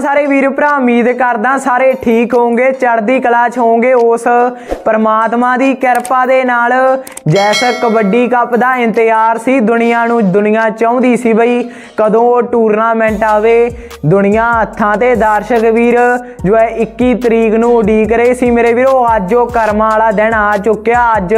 ਸਾਰੇ ਵੀਰ ਭਰਾ, ਉਮੀਦ ਕਰਦਾ ਸਾਰੇ ਠੀਕ ਹੋਵੋਗੇ, ਚੜ੍ਹਦੀ ਕਲਾ ਚ ਹੋਵੋਗੇ ਉਸ ਪਰਮਾਤਮਾ ਦੀ ਕਿਰਪਾ ਦੇ ਨਾਲ। ਜੈਸਾ ਕਬੱਡੀ ਕੱਪ ਦਾ ਇੰਤਜ਼ਾਰ ਸੀ, ਦੁਨੀਆ ਨੂੰ ਦੁਨੀਆ ਚਾਹੁੰਦੀ ਸੀ ਬਈ ਕਦੋਂ ਉਹ ਟੂਰਨਾਮੈਂਟ ਆਵੇ। ਦੁਨੀਆ ਹੱਥਾਂ ਤੇ ਦਰਸ਼ਕ ਵੀਰ, ਜੋ ਹੈ 21 ਤਰੀਕ ਨੂੰ ਉਡੀਕ ਰਹੇ ਸੀ ਮੇਰੇ ਵੀਰੋ, ਅੱਜ ਉਹ ਕਰਮਾਂ ਵਾਲਾ ਦਿਨ ਆ ਚੁੱਕਿਆ। ਅੱਜ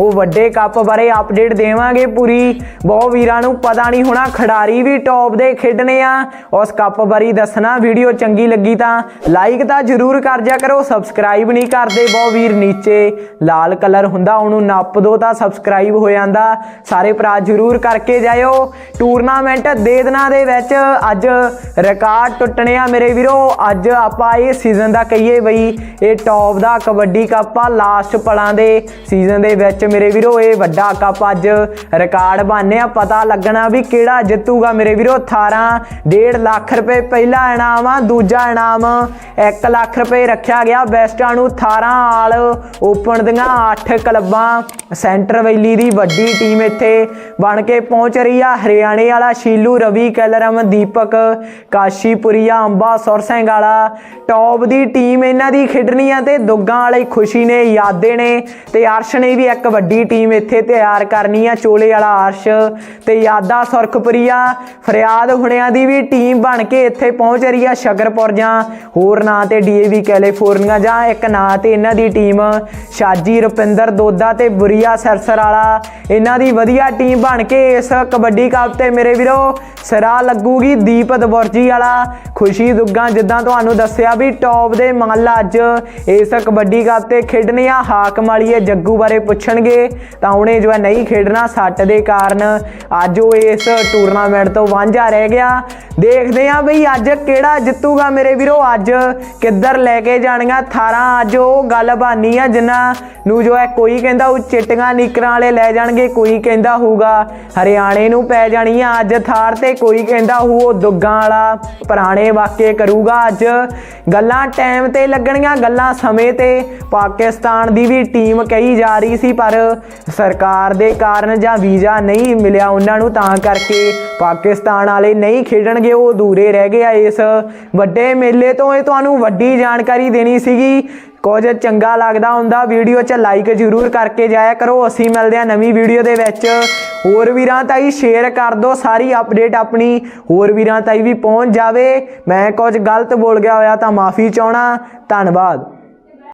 ਉਹ ਵੱਡੇ ਕੱਪ ਬਾਰੇ ਅਪਡੇਟ ਦੇਵਾਂਗੇ ਪੂਰੀ। ਬਹੁਤ ਵੀਰਾਂ ਨੂੰ ਪਤਾ ਨਹੀਂ ਹੋਣਾ, ਖਿਡਾਰੀ ਵੀ ਟੌਪ ਦੇ ਖੇਡਣੇ ਆ। ਉਸ ਕੱਪ ਬਾਰੇ ਦੱਸਣਾ ਵੀਡੀਓ ਚੰਗੀ ਲੱਗੀ ਤਾਂ ਲਾਈਕ ਤਾਂ ਜ਼ਰੂਰ ਕਰ ਜਿਆ ਕਰੋ। ਸਬਸਕ੍ਰਾਈਬ ਨਹੀਂ ਕਰਦੇ ਬਹੁਤ ਵੀਰ, ਨੀਚੇ ਲਾਲ ਕਲਰ ਹੁੰਦਾ, ਉਹਨੂੰ ਨੱਪ ਦੋ ਤਾਂ ਸਬਸਕ੍ਰਾਈਬ ਹੋ ਜਾਂਦਾ। ਸਾਰੇ ਭਰਾ ਜ਼ਰੂਰ ਕਰਕੇ ਜਾਇਓ। ਟੂਰਨਾਮੈਂਟ ਦੇ ਦਿਨਾਂ ਦੇ ਵਿੱਚ ਅੱਜ ਰਿਕਾਰਡ ਟੁੱਟਣੇ ਆ ਮੇਰੇ ਵੀਰੋ। ਅੱਜ ਆਪਾਂ ਇਹ ਸੀਜ਼ਨ ਦਾ ਕਹੀਏ ਬਈ, ਇਹ ਟੌਪ ਦਾ ਕਬੱਡੀ ਕੱਪ ਆ ਲਾਸਟ ਪਲਾਂ ਦੇ ਸੀਜ਼ਨ ਦੇ ਵਿੱਚ ਮੇਰੇ ਵੀਰੋ, ਇਹ ਵੱਡਾ ਕੱਪ ਅੱਜ ਰਿਕਾਰਡ ਬਣਨੇ ਪਤਾ ਲੱਗਣਾ ਵੀ ਕਿਹੜਾ ਜਿੱਤੂਗਾ ਮੇਰੇ ਵੀਰੋ। 18 1.5 ਲੱਖ ਰੁਪਏ ਪਹਿਲਾ ਇਨਾਮ ਆ। ਦੂਜਾ ਇਨਾਮ 1 ਲੱਖ ਰੁਪਏ ਰੱਖਿਆ ਗਿਆ। ਬੈਸਟਾਂ ਨੂੰ 18 ਆਲ ਓਪਨ ਦੀਆਂ 8 ਕਲੱਬਾਂ। ਸੈਂਟਰ ਵੈਲੀ ਦੀ ਵੱਡੀ ਟੀਮ ਇੱਥੇ ਬਣ ਕੇ ਪਹੁੰਚ ਰਹੀ ਆ। ਹਰਿਆਣੇ ਵਾਲਾ ਸ਼ੀਲੂ, ਰਵੀ ਕੈਲਰਮ, ਦੀਪਕ ਕਾਸ਼ੀਪੁਰੀਆ, ਅੰਬਾ ਸੁਰਸੈਂਗ ਵਾਲਾ ਟੌਪ ਦੀ ਟੀਮ ਇਹਨਾਂ ਦੀ ਖੇਡਣੀ ਆ ਤੇ ਦੁੱਗਾਂ ਵਾਲੇ ਖੁਸ਼ੀ ਨੇ, ਯਾਦੇ ਨੇ ਤੇ ਅਰਸ਼ ਨੇ ਵੀ ਇੱਕ ਵੱਡੀ ਟੀਮ ਇੱਥੇ ਤਿਆਰ ਕਰਨੀ ਆ। ਚੋਲੇ ਵਾਲਾ ਅਰਸ਼ ਤੇ ਯਾਦਾ ਸੁਰਖਪੁਰੀਆ, ਫਰਿਆਦ ਹੁਣਿਆਂ ਦੀ ਵੀ ਟੀਮ ਬਣ ਕੇ ਇੱਥੇ ਪਹੁੰਚ ਰਹੀ ਆ। ਸ਼ਗਰਪੁਰ ਜਾਂ ਹੋਰ ਨਾਂ ਤੇ ਡੀਏਵੀ ਕੈਲੀਫੋਰਨੀਆ ਜਾਂ ਇੱਕ ਨਾਂ ਤੇ ਇਹਨਾਂ ਦੀ ਟੀਮ ਸ਼ਾਜੀ ਰੁਪਿੰਦਰ ਦੋਦਾ ਤੇ ਬੁਰੀਆ ਸਰਸਰ ਵਾਲਾ ਇਹਨਾਂ ਦੀ ਵਧੀਆ ਟੀਮ ਬਣ ਕੇ ਇਸ ਕਬੱਡੀ ਕੱਪ ਤੇ ਮੇਰੇ ਵੀਰੋ ਸਿਰਾ ਲੱਗੂਗੀ ਦੀਪ ਦਬੁਰਜੀ ਵਾਲਾ। ਖੁਸ਼ੀ ਦੁੱਗਾ ਜਿੱਦਾਂ ਤੁਹਾਨੂੰ ਦੱਸਿਆ ਵੀ ਟੌਪ ਦੇ ਮੰਨ ਅੱਜ ਇਸ ਕਬੱਡੀ ਕੱਪ ਤੇ ਖੇਡਣੇ ਆ। ਹਾਕਮ ਵਾਲੀਏ ਜੱਗੂ ਬਾਰੇ ਪੁੱਛਣਗੇ ਤਾਂ ਉਹਨੇ ਜੋ ਨਹੀਂ ਖੇਡਣਾ ਸੱਟ ਦੇ ਕਾਰਨ। ਅੱਜ ਉਹ ਇਸ ਟੂਰਨਾਮੈਂਟ ਤੋਂ ਵਾਂਝਾ ਰਹਿ ਗਿਆ। ਦੇਖਦੇ ਆ ਬਈ ਅੱਜ ਕਿਹੜਾ ਜਿੱਤੂਗਾ ਮੇਰੇ ਵੀਰੋ। ਅੱਜ ਕਿੱਧਰ ਲੈ ਕੇ ਜਾਣੀਆਂ 18 ਅੱਜ ਉਹ ਗੱਲ ਬਾਨੀ ਆ ਜਿਨ੍ਹਾਂ ਨੂੰ ਜੋ ਹੈ ਕੋਈ ਕਹਿੰਦਾ ਉਹ ਚਿੱਟੀਆਂ ਨੀਕਰਾਂ ਵਾਲੇ ਲੈ ਜਾਣਗੇ, ਕੋਈ ਕਹਿੰਦਾ ਹੋਊਗਾ ਹਰਿਆਣੇ ਨੂੰ ਪੈ ਜਾਣੀ ਆ। ਅੱਜ ਥਾਰ ਤੇ ਕੋਈ ਕਹਿੰਦਾ ਹੋਊ ਉਹ ਦੁੱਗਾਂ ਵਾਲਾ ਪੁਰਾਣੇ ਵਾਕੇ ਕਰੂਗਾ। ਅੱਜ ਗੱਲਾਂ ਟਾਈਮ ਤੇ ਲੱਗਣੀਆਂ, ਗੱਲਾਂ ਸਮੇਂ ਤੇ। ਪਾਕਿਸਤਾਨ ਦੀ ਵੀ ਟੀਮ ਕਹੀ ਜਾ ਰਹੀ ਸੀ, ਪਰ ਸਰਕਾਰ ਦੇ ਕਾਰਨ ਜਾਂ ਵੀਜ਼ਾ ਨਹੀਂ ਮਿਲਿਆ ਉਹਨਾਂ ਨੂੰ, ਤਾਂ ਕਰਕੇ ਪਾਕਿਸਤਾਨ ਵਾਲੇ ਨਹੀਂ ਖੇਡਣਗੇ, ਉਹ ਅਧੂਰੇ ਰਹਿ ਗਏ ਆ ਇਸ ਵੱਡੇ ਮੇਲੇ ਤੋਂ ਇਹ ਤੁਹਾਨੂੰ ਵੱਡੀ ਜਾਣਕਾਰੀ ਦੇਣੀ ਸੀਗੀ। ਕੁਝ ਚੰਗਾ ਲੱਗਦਾ ਹੁੰਦਾ, ਵੀਡੀਓ 'ਚ ਲਾਈਕ ਜ਼ਰੂਰ ਕਰਕੇ ਜਾਇਆ ਕਰੋ। ਅਸੀਂ ਮਿਲਦੇ ਆ ਨਵੀਂ ਵੀਡੀਓ ਦੇ ਵਿੱਚ। ਹੋਰ ਵੀਰਾਂ ਤਾਈ ਸ਼ੇਅਰ ਕਰ ਦਿਓ, ਸਾਰੀ ਅਪਡੇਟ ਆਪਣੀ। ਹੋਰ ਵੀਰਾਂ ਤਾਈ ਵੀ ਪਹੁੰਚ ਜਾਵੇ। ਮੈਂ ਕੁਝ ਗਲਤ ਬੋਲ ਗਿਆ ਹੋਇਆ ਤਾਂ ਮਾਫੀ ਚਾਹਣਾ ਧੰਨਵਾਦ।